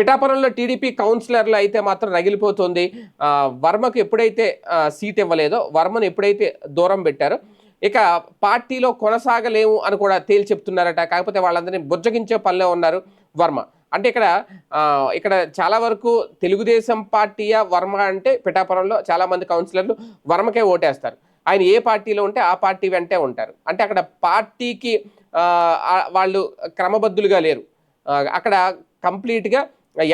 పిఠాపురంలో టీడీపీ కౌన్సిలర్లు అయితే మాత్రం రగిలిపోతుంది. వర్మకు ఎప్పుడైతే సీట్ ఇవ్వలేదో వర్మను ఎప్పుడైతే దూరం పెట్టారో ఇక పార్టీలో కొనసాగలేము అని కూడా తేల్చి చెప్తున్నారట. కాకపోతే వాళ్ళందరినీ బుజ్జగించే పనిలో ఉన్నారు వర్మ. అంటే ఇక్కడ ఇక్కడ చాలా వరకు తెలుగుదేశం పార్టీయా వర్మ అంటే పిఠాపురంలో చాలామంది కౌన్సిలర్లు వర్మకే ఓటేస్తారు. ఆయన ఏ పార్టీలో ఉంటే ఆ పార్టీ వెంటే ఉంటారు. అంటే అక్కడ పార్టీకి వాళ్ళు క్రమబద్ధులుగా లేరు. అక్కడ కంప్లీట్గా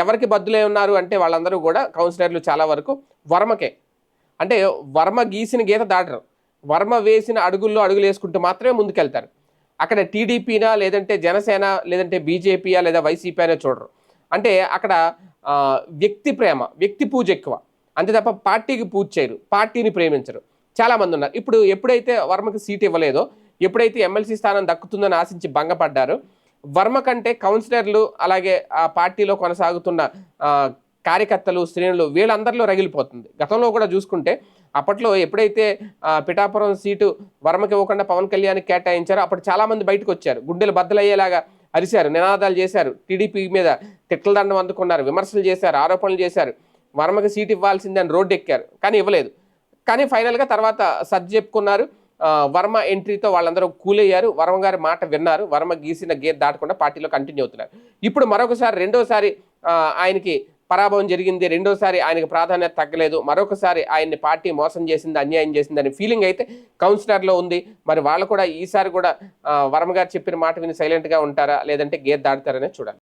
ఎవరికి బద్దులై ఉన్నారు అంటే వాళ్ళందరూ కూడా కౌన్సిలర్లు చాలా వరకు వర్మకే. అంటే వర్మ గీసిన గీత దాటరు. వర్మ వేసిన అడుగుల్లో అడుగులు వేసుకుంటూ మాత్రమే ముందుకెళ్తారు. అక్కడ టీడీపీనా లేదంటే జనసేన లేదంటే బీజేపీయా లేదా వైసీపీ అనే చూడరు. అంటే అక్కడ వ్యక్తి ప్రేమ వ్యక్తి పూజ ఎక్కువ. అంతే తప్ప పార్టీకి పూజ చేయరు పార్టీని ప్రేమించరు. చాలామంది ఉన్నారు. ఇప్పుడు ఎప్పుడైతే వర్మకి సీట్ ఇవ్వలేదో ఎప్పుడైతే ఎమ్మెల్సీ స్థానం దక్కుతుందని ఆశించి భంగపడ్డారు వర్మ కంటే కౌన్సిలర్లు అలాగే ఆ పార్టీలో కొనసాగుతున్న కార్యకర్తలు శ్రేణులు వీళ్ళందరిలో రగిలిపోతుంది. గతంలో కూడా చూసుకుంటే అప్పట్లో ఎప్పుడైతే పిఠాపురం సీటు వర్మకి ఇవ్వకుండా పవన్ కళ్యాణ్ కేటాయించారో అప్పుడు చాలామంది బయటకు వచ్చారు. గుండెలు బద్దలయ్యేలాగా అరిశారు నినాదాలు చేశారు టీడీపీ మీద తిట్ల దండం అందుకున్నారు విమర్శలు చేశారు ఆరోపణలు చేశారు. వర్మకి సీట్ ఇవ్వాల్సిందని రోడ్డు ఎక్కారు కానీ ఇవ్వలేదు. కానీ ఫైనల్గా తర్వాత సర్ది చెప్పుకున్నారు. వర్మ ఎంట్రీతో వాళ్ళందరూ కూలయ్యారు. వర్మ గారి మాట విన్నారు. వర్మ గీసిన గేట్ దాటకుండా పార్టీలో కంటిన్యూ అవుతున్నారు. ఇప్పుడు మరొకసారి రెండోసారి ఆయనకి పరాభవం జరిగింది. రెండోసారి ఆయనకు ప్రాధాన్యత తగ్గలేదు. మరొకసారి ఆయన్ని పార్టీ మోసం చేసింది అన్యాయం చేసింది అనే ఫీలింగ్ అయితే కౌన్సిలర్లో ఉంది. మరి వాళ్ళు కూడా ఈసారి కూడా వర్మ గారు చెప్పిన మాట విని సైలెంట్గా ఉంటారా? లేదంటే గేర్ దాడతారనే చూడాలి.